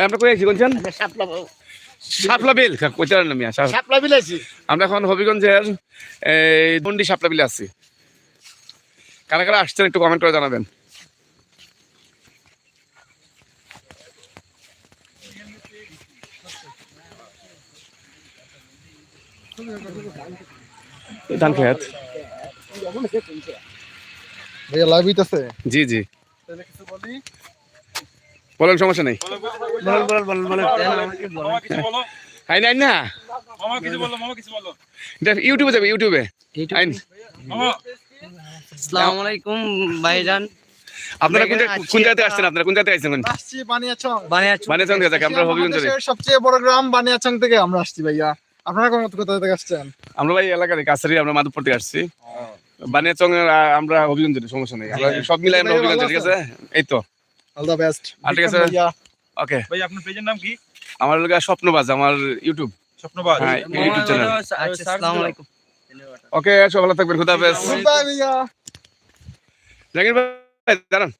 আমরা কই আছি কোনছেন শাপলা শাপলা বিল? কইতে না মিয়া শাপ- শাপলা বিলাইছি আমরা এখন হবিগঞ্জের এই দন্ডি শাপলা বিলে আছি। কারা কারা আসছেন একটু কমেন্ট করে জানাবেন। ধান খেত। ভাইয়া লাইভ হইতাছে? জি জি। তাহলে কিছু বলি? বলেন সমস্যা নেই। বল বল বল বল আমাকে বল মামা কিছু বলো আইন আইন না। মামা কিছু বলো মামা কিছু বলো ইউটিউবে যাবে ইউটিউবে। আইন। আসসালামু আলাইকুম ভাইজান। আপনারা কোন দেখেন জায়গা- আজকে কোন জায়গাতে আসছেন? আপনারা কোন জায়গাতে আসছেন আসছি বানিয়াচং। বানিয়াচং। বানিয়াচং থেকে আমরা হবিগঞ্জে সবচেয়ে বড় গ্রাম বানিয়াচং থেকে আমরা আসছি ভাইয়া। আপনারা কোন কোথা থেকে আসছেন? আমরা ভাই এলাকার কাছারি আমরা মাধবপুর থেকে আসছি। বানিয়াচং আমরা সমস্যা নেই। সব মিলাই আমরা হবিগঞ্জ ঠিক আছে? এই তো। অল দ্য বেস্ট ঠিক আছে। ওকে ভাই আপনার পেজের নাম কি? আমার লোক স্বপ্নবাজ আমার ইউটিউব স্বপ্নবাজ। হ্যাঁ ইউটিউব চ্যানেল আচ্ছা আসসালামু আলাইকুম ওকে সব ভালো থাকবেন খুদা হাফেজ। জাকির ভাই দাঁড়ান।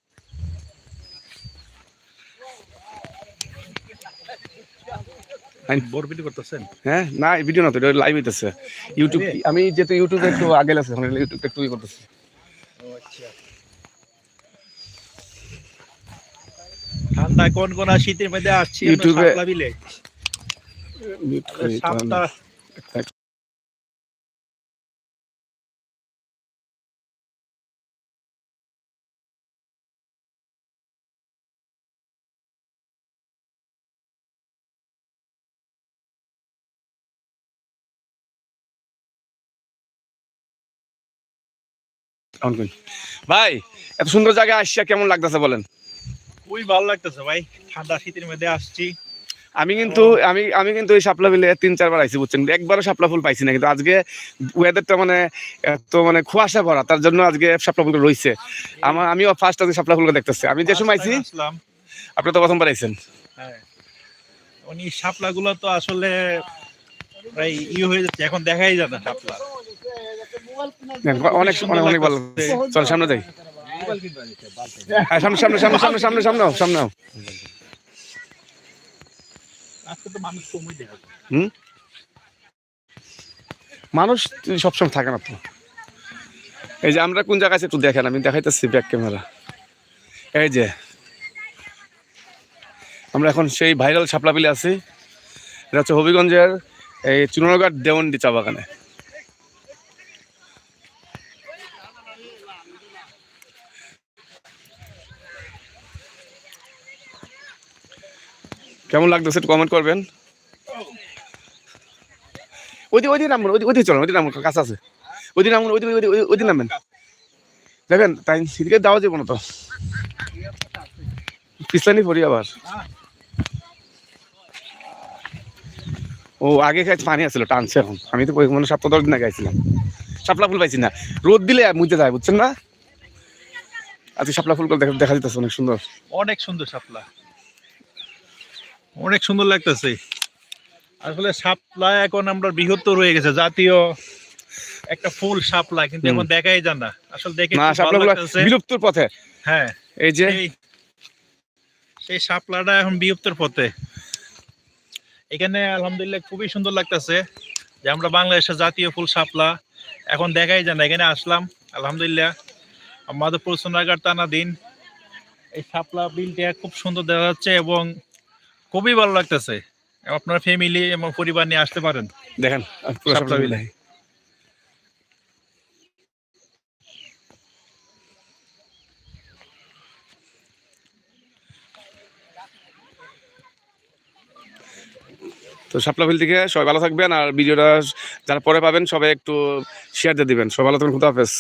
করতেছেন? হ্যাঁ না ভিডিও না তো লাইভ হইতেছে। ইউটিউব আমি যেহেতু ইউটিউবে একটু আগে আছে ইউটিউব একটু করতেছি। ঠান্ডা কোন কোন শীতের মধ্যে আসছি ইউটিউবে-। সাপটা ভাই এত সুন্দর জায়গায় আসছে কেমন লাগতেছে বলেন খুবই ভালো লাগতেছে ভাই। ঠান্ডা শীতের মধ্যে আসছি। আমি কিন্তু আমি আমি কিন্তু এই শাপলা বিলে তিন চারবার আইছি বুঝছেন। একবারও শাপলা ফুল পাইছি না কিন্তু আজকে ওয়েদারটা মানে এত মানে কুয়াশা ভরা তার জন্য আজকে শাপলা ফুল রয়েছে আমার আমিও ফার্স্ট আজকে শাপলা ফুলকে দেখতেছি। আমি যে সময় আইছি আপনি তো প্রথমবার আইছেন। হ্যাঁ। উনি শাপলা গুলো তো আসলে প্রায় ই হয়ে যাচ্ছে এখন দেখাই যায় না শাপলা। অনেক অনেক অনেক ভালো চল সামনে যাই। সামনে সামনে সামনে সামনে সামনে সামনে নাও, সামনে নাও। আজকে তো মানুষ কমই হুম? মানুষ সবসময় থাকে না তো। এই যে আমরা কোন জায়গায় একটু দেখেন আমি দেখাইতেছি ব্যাক ক্যামেরা এই যে আমরা এখন সেই ভাইরাল শাপলা বিলে আছি। এটা হচ্ছে হবিগঞ্জের এই চুনরঘাট দেওয়ন্ডি চা বাগানে। কেমন লাগতেছে একটু কমেন্ট করবেন? ওই ওই দিন নামুন ওই দিন চলুন ওই দিন নামুন কাছে আছে। ওই দিন নামুন ওই দিন ওই দিন নামেন দেখেন তাই সেদিকে দেওয়া যাব না তো। পিছলানি পড়ি আবার। ও আগে খাইছে পানি আসছিল টানছে এখন। আমি তো মানে সপ্তাহ দশ দিন আগে খাইছিলাম। শাপলা ফুল পাইছি না। রোদ দিলে মুইতে যায় বুঝছেন না? আজকে শাপলা ফুলগুলো দেখা দেখা যেতেছে অনেক সুন্দর। অনেক সুন্দর শাপলা। অনেক সুন্দর লাগতেছে। আসলে শাপলা এখন আমরা বৃহত্তর হয়ে গেছে জাতীয় একটা ফুল শাপলা কিন্তু এখন দেখাই যায় না। আসলে দেখে না শাপলাগুলো বিলুপ্তর পথে। হ্যাঁ এই যে সেই শাপলাটা এখন বিলুপ্তর পথে। এখানে আলহামদুলিল্লাহ খুবই সুন্দর লাগতেছে যে আমরা বাংলাদেশের জাতীয় ফুল শাপলা এখন দেখাই যায় না। এখানে আসলাম আলহামদুলিল্লাহ। মাধবপুর সোনারঘাট টানা দিন। এই শাপলা বিলটা খুব সুন্দর দেখা যাচ্ছে এবং খুবই ভালো লাগতেছে। আপনার ফ্যামিলি এবং পরিবার নিয়ে আসতে পারেন। দেখেন তো শাপলা বিল থেকে সবাই ভালো থাকবেন আর ভিডিওটা যারা পরে পাবেন সবাই একটু শেয়ার দিয়ে দিবেন। সবাই ভালো থাকবেন খুদা হাফেজ।